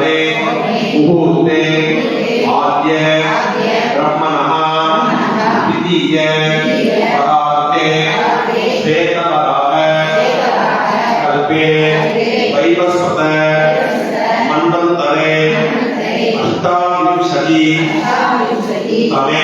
ری مردت آدی برم د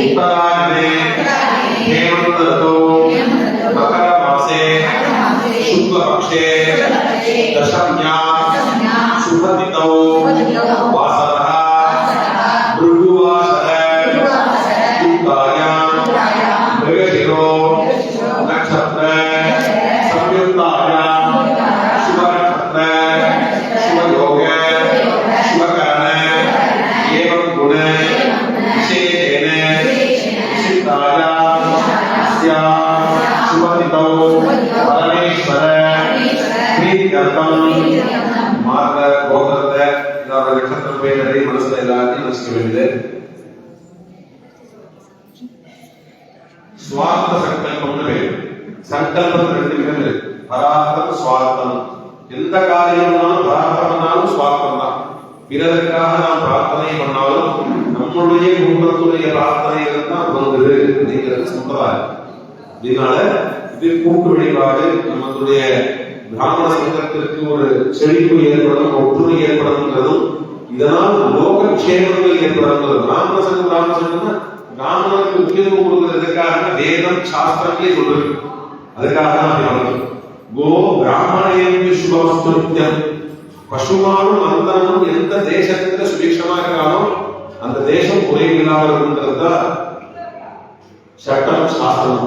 ఉత్తరాన్ని హేమంతతో మకర మాసే శుక్లపక్షే దశమ్యా శుభదితౌ వాస சுபதிதௌ பரமேஸ்வர பிரீதிகர்த்தம் மாத கோபுரத்தை இதோட நட்சத்திர பேரரை மனசுல வேண்டியது சுவார்த்த சங்கல்பம்னு பேர் சங்கல்பம் ரெண்டு விதம் இருக்கு பராத்தம் எந்த காரியம்னாலும் பராத்தம்னாலும் சுவார்த்தம் தான் பிரார்த்தனை பண்ணாலும் நம்மளுடைய குடும்பத்துடைய பிரார்த்தனை தான் வந்துரு அப்படிங்கிறது சம்பிரதாயம் இதனால இது கூட்டு வழிபாடு நம்மளுடைய பிராமண சங்கத்திற்கு ஒரு செழிப்பு ஏற்படும் ஒற்றுமை ஏற்படும்ங்கிறதும் இதனால் லோகக்ஷேமங்கள் ஏற்படுங்கிறது பிராமண சங்கம் பிராமண சங்கம்னா பிராமணனுக்கு முக்கியத்துவம் கொடுக்கறதுக்காக வேதம் சாஸ்திரங்களே சொல்றது. அதுக்காக தான் கோ பிராமணையம் சுபமஸ்துத்தியம் பசுமானும் அந்தனும் எந்த தேசத்துல சுபிக்ஷமா இருக்காலும் அந்த தேசம் குறைவில்லாமல் இருக்கின்றது சட்டம் சாஸ்திரம்.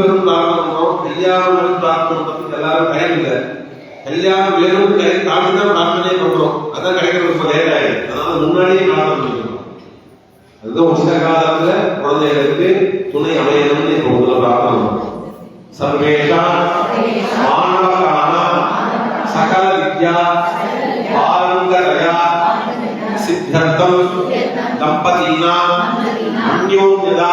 வெறும் பிரார்த்தனமும் கல்யாணம் வெறும் பிரார்த்தனை பத்தி எல்லாரும் பயம் இல்லை கல்யாணம் வெறும் கை தாண்டி தான் பிரார்த்தனை பண்றோம் அதான் கிடைக்கிறது ரொம்ப லேட் ஆயிடுது. அதனால முன்னாடியே பிரார்த்தனை பண்ணிக்கணும் அதுதான் உச்ச காலத்துல குழந்தைகளுக்கு துணை அமையணும்னு இப்ப உங்களை பிரார்த்தனை சர்வேஷா மாணவகான சகல வித்யா பாரங்கரயா சித்தர்த்தம் தம்பதீனா அந்யோன்யதா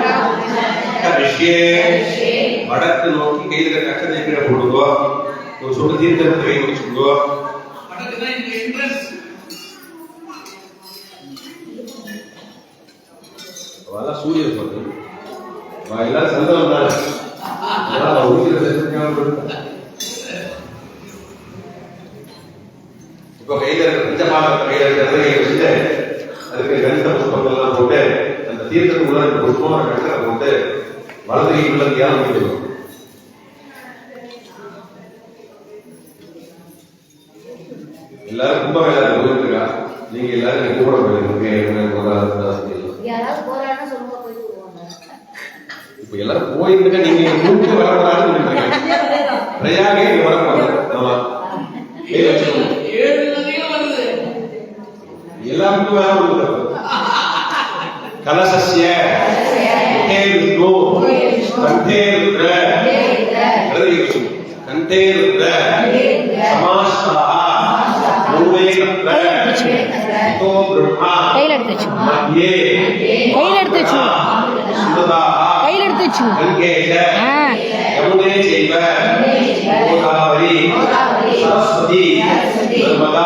அரிஷே வடக்கு நோக்கி கையில கட்டணை கீழே போட்டுக்கோ. ஒரு சொட்டு தீர்த்தத்தை கை வச்சுக்கோ. அதான் சூரிய பத்து எல்லாம் சந்தோஷம் தான் போட்டு அந்த தீர்த்தத்துக்குள்ள போட்டு வலது கைக்குள்ள தியானம் பண்ணிடுவோம் எல்லாரும் கும்பமேளா போயிருக்கா? நீங்க எல்லாரும் இங்க கூட போயிருக்கீங்க இப்ப எல்லாரும் போயிருக்க நீங்க கூப்பிட்டு வரக்கூடாதுன்னு சொல்றீங்க பிரயாகே வரக்கூடாது. ஆமா. எல்லாருக்கும் வேற விஷ்ணு கண்டே ருத்ர எழுதி வச்சுக்கோங்க. கண்டே ருத்ர சமாஸ்தாஹ மூலே ருத்ர இதோ பிரம்மா. கையில எடுத்து வச்சு மத்தியே கையில எடுத்து வச்சு சுததாஹ கையில எடுத்து வச்சு கங்கேஷ யமுனே செய்வ. கோதாவரி. சரஸ்வதி. நர்மதா.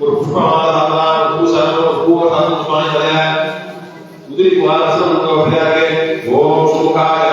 ஒரு புஷ்பமாக தாங்களா புது சார்பு பூவ சார்பு புஷ்பமாக தலையா بات سے ان کو پھیلا کے وہ اس ہے